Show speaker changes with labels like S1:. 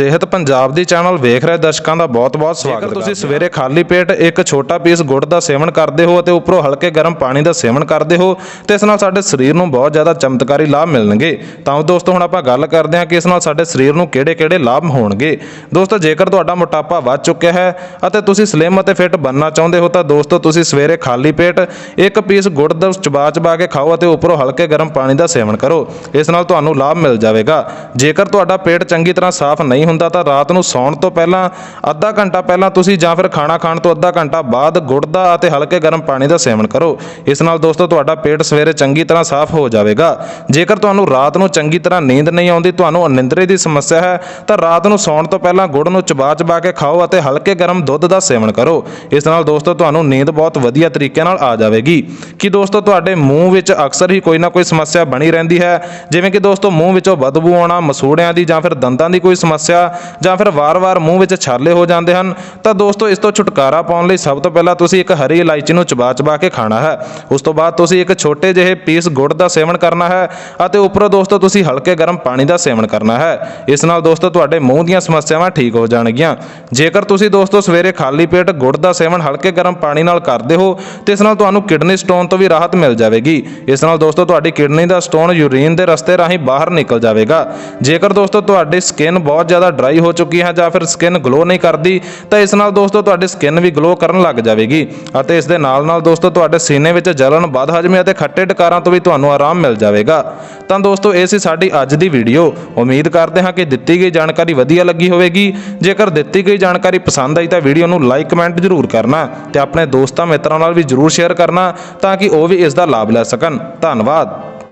S1: ਸਿਹਤ ਪੰਜਾਬ ਦੀ ਚੈਨਲ ਵੇਖ ਰਹੇ ਦਰਸ਼ਕਾਂ ਦਾ ਬਹੁਤ-ਬਹੁਤ ਸਵਾਗਤ ਹੈ। ਤੁਸੀਂ ਸਵੇਰੇ ਖਾਲੀ ਪੇਟ ਇੱਕ ਛੋਟਾ ਪੀਸ ਗੁੜ ਦਾ ਸੇਵਨ ਕਰਦੇ ਹੋ ਅਤੇ ਉੱਪਰੋਂ ਹਲਕੇ ਗਰਮ ਪਾਣੀ ਦਾ ਸੇਵਨ ਕਰਦੇ ਹੋ ਤੇ ਇਸ ਨਾਲ ਸਾਡੇ ਸਰੀਰ ਨੂੰ ਬਹੁਤ ਜ਼ਿਆਦਾ ਚਮਤਕਾਰੀ ਲਾਭ ਮਿਲਣਗੇ। ਤਾਂ ਦੋਸਤੋ ਹੁਣ ਆਪਾਂ ਗੱਲ ਕਰਦੇ ਹਾਂ ਕਿ ਇਸ ਨਾਲ ਸਾਡੇ ਸਰੀਰ ਨੂੰ ਕਿਹੜੇ-ਕਿਹੜੇ ਲਾਭ ਹੋਣਗੇ। ਦੋਸਤੋ ਜੇਕਰ ਤੁਹਾਡਾ ਮੋਟਾਪਾ ਵੱਧ ਚੁੱਕਿਆ ਹੈ ਅਤੇ ਤੁਸੀਂ ਸਲਿਮ ਅਤੇ ਫਿੱਟ ਬਣਨਾ ਚਾਹੁੰਦੇ ਹੋ ਤਾਂ ਦੋਸਤੋ ਤੁਸੀਂ ਸਵੇਰੇ ਖਾਲੀ ਪੇਟ ਇੱਕ ਪੀਸ ਗੁੜ ਦਾ ਚਬਾ-ਚਬਾ ਕੇ ਖਾਓ ਅਤੇ ਉੱਪਰੋਂ ਹਲਕੇ ਗਰਮ ਪਾਣੀ ਦਾ ਸੇਵਨ ਕਰੋ। ਇਸ ਨਾਲ ਤੁਹਾਨੂੰ ਲਾਭ ਮਿਲ ਜਾਵੇਗਾ। ਜੇਕਰ ਤੁਹਾਡਾ ਪੇਟ ਚੰਗੀ ਤਰ੍ਹਾਂ ਸਾਫ਼ ਨਹੀਂ ਹੁੰਦਾ ਤਾਂ ਰਾਤ ਨੂੰ ਸੌਣ ਤੋਂ ਪਹਿਲਾਂ, ਅੱਧਾ ਘੰਟਾ ਪਹਿਲਾਂ ਤੁਸੀਂ ਜਾਂ ਫਿਰ ਖਾਣਾ ਖਾਣ ਤੋਂ ਅੱਧਾ ਘੰਟਾ ਬਾਅਦ ਗੁੜ ਦਾ ਅਤੇ ਹਲਕੇ ਗਰਮ ਪਾਣੀ ਦਾ ਸੇਵਨ ਕਰੋ। ਇਸ ਨਾਲ ਦੋਸਤੋ ਤੁਹਾਡਾ ਪੇਟ ਸਵੇਰੇ ਚੰਗੀ ਤਰ੍ਹਾਂ ਸਾਫ਼ ਹੋ ਜਾਵੇਗਾ। ਜੇਕਰ ਤੁਹਾਨੂੰ ਰਾਤ ਨੂੰ ਚੰਗੀ ਤਰ੍ਹਾਂ ਨੀਂਦ ਨਹੀਂ ਆਉਂਦੀ, ਤੁਹਾਨੂੰ ਅਨਿੰਦਰੇ ਦੀ ਸਮੱਸਿਆ ਹੈ, ਤਾਂ ਰਾਤ ਨੂੰ ਸੌਣ ਤੋਂ ਪਹਿਲਾਂ ਗੁੜ ਨੂੰ ਚਬਾ-ਚਬਾ ਕੇ ਖਾਓ ਅਤੇ ਹਲਕੇ ਗਰਮ ਦੁੱਧ ਦਾ ਸੇਵਨ ਕਰੋ। ਇਸ ਨਾਲ ਦੋਸਤੋ ਤੁਹਾਨੂੰ ਨੀਂਦ ਬਹੁਤ ਵਧੀਆ ਤਰੀਕੇ ਨਾਲ ਆ ਜਾਵੇਗੀ। ਕਿ ਦੋਸਤੋ ਤੁਹਾਡੇ ਮੂੰਹ ਵਿੱਚ ਅਕਸਰ ਹੀ ਕੋਈ ਨਾ ਕੋਈ ਸਮੱਸਿਆ ਬਣੀ ਰਹਿੰਦੀ ਹੈ? ਜਿਵੇਂ ਕਿ ਦੋਸਤੋ ਮੂੰਹ ਵਿੱਚੋਂ ਬਦਬੂ ਆਉਣਾ, ਮਸੂੜਿਆਂ ਦੀ ਜਾਂ ਫਿਰ ਦੰਦਾਂ ਦੀ ਕੋਈ ਸਮੱਸਿਆ ਜਾਂ ਫਿਰ ਵਾਰ-ਵਾਰ ਮੂੰਹ ਵਿੱਚ ਛਾਲੇ ਹੋ ਜਾਂਦੇ ਹਨ, ਤਾਂ ਦੋਸਤੋ ਇਸ ਤੋਂ ਛੁਟਕਾਰਾ ਪਾਉਣ ਲਈ ਸਭ ਤੋਂ ਪਹਿਲਾਂ ਤੁਸੀਂ ਇੱਕ ਹਰੀ ਇਲਾਇਚੀ ਨੂੰ ਚਬਾ-ਚਬਾ ਕੇ ਖਾਣਾ ਹੈ। ਉਸ ਤੋਂ ਬਾਅਦ ਤੁਸੀਂ ਇੱਕ ਛੋਟੇ ਜਿਹੇ ਪੀਸ ਗੁੜ ਦਾ ਸੇਵਨ ਕਰਨਾ ਹੈ ਅਤੇ ਉੱਪਰੋਂ ਦੋਸਤੋ ਤੁਸੀਂ ਹਲਕੇ ਗਰਮ ਪਾਣੀ ਦਾ ਸੇਵਨ ਕਰਨਾ ਹੈ। ਇਸ ਨਾਲ ਦੋਸਤੋ ਤੁਹਾਡੇ ਮੂੰਹ ਦੀਆਂ ਸਮੱਸਿਆਵਾਂ ਠੀਕ ਹੋ ਜਾਣਗੀਆਂ। ਜੇਕਰ ਤੁਸੀਂ ਦੋਸਤੋ ਸਵੇਰੇ ਖਾਲੀ ਪੇਟ ਗੁੜ ਦਾ ਸੇਵਨ ਹਲਕੇ ਗਰਮ ਪਾਣੀ ਨਾਲ ਕਰਦੇ ਹੋ, ਤੇ ਇਸ ਨਾਲ ਤੁਹਾਨੂੰ ਕਿਡਨੀ ਸਟੋਨ ਤੋਂ ਵੀ ਰਾਹਤ ਮਿਲ ਜਾਵੇਗੀ। ਇਸ ਨਾਲ ਦੋਸਤੋ ਤੁਹਾਡੀ ਕਿਡਨੀ ਦਾ ਸਟੋਨ ਯੂਰੀਨ ਦੇ ਰਸਤੇ ਰਾਹੀਂ ਬਾਹਰ ਨਿਕਲ ਜਾਵੇਗਾ। ਜੇਕਰ ਦੋਸਤੋ ਤੁਹਾਡੀ ਸਕਿਨ ਬਹੁਤ ਜ਼ਿਆਦਾ ਡਰਾਈ ਹੋ ਚੁੱਕੀ ਹੈ ਜਾਂ ਫਿਰ ਸਕਿਨ ਗਲੋ ਨਹੀਂ ਕਰਦੀ, ਤਾਂ ਇਸ ਨਾਲ ਦੋਸਤੋ ਤੁਹਾਡੀ ਸਕਿਨ ਵੀ ਗਲੋ ਕਰਨ ਲੱਗ ਜਾਵੇਗੀ। ਅਤੇ ਇਸ ਦੇ ਨਾਲ ਨਾਲ ਦੋਸਤੋ ਤੁਹਾਡੇ ਸੀਨੇ ਵਿੱਚ ਜਲਨ ਵੱਧ ਹਜਮੇ ਅਤੇ ਖੱਟੇ ਟਕਾਰਾਂ ਤੋਂ ਵੀ ਤੁਹਾਨੂੰ ਆਰਾਮ ਮਿਲ ਜਾਵੇਗਾ। ਤਾਂ ਦੋਸਤੋ ਇਹ ਸੀ ਸਾਡੀ ਅੱਜ ਦੀ ਵੀਡੀਓ ਉਮੀਦ ਕਰਦੇ ਹਾਂ ਕਿ ਦਿੱਤੀ ਗਈ ਜਾਣਕਾਰੀ ਵਧੀਆ ਲੱਗੀ ਹੋਵੇਗੀ। ਜੇਕਰ ਦਿੱਤੀ ਗਈ ਜਾਣਕਾਰੀ ਪਸੰਦ ਆਈ ਤਾਂ ਵੀਡੀਓ ਨੂੰ ਲਾਈਕ ਕਮੈਂਟ ਜ਼ਰੂਰ ਕਰਨਾ ਤੇ ਆਪਣੇ ਦੋਸਤਾਂ ਮਿੱਤਰਾਂ ਨਾਲ ਵੀ ਜ਼ਰੂਰ ਸ਼ੇਅਰ ਕਰਨਾ ਤਾਂ ਕਿ ਉਹ ਵੀ ਇਸ ਦਾ ਲਾਭ ਲੈ ਸਕਣ। ਧੰਨਵਾਦ।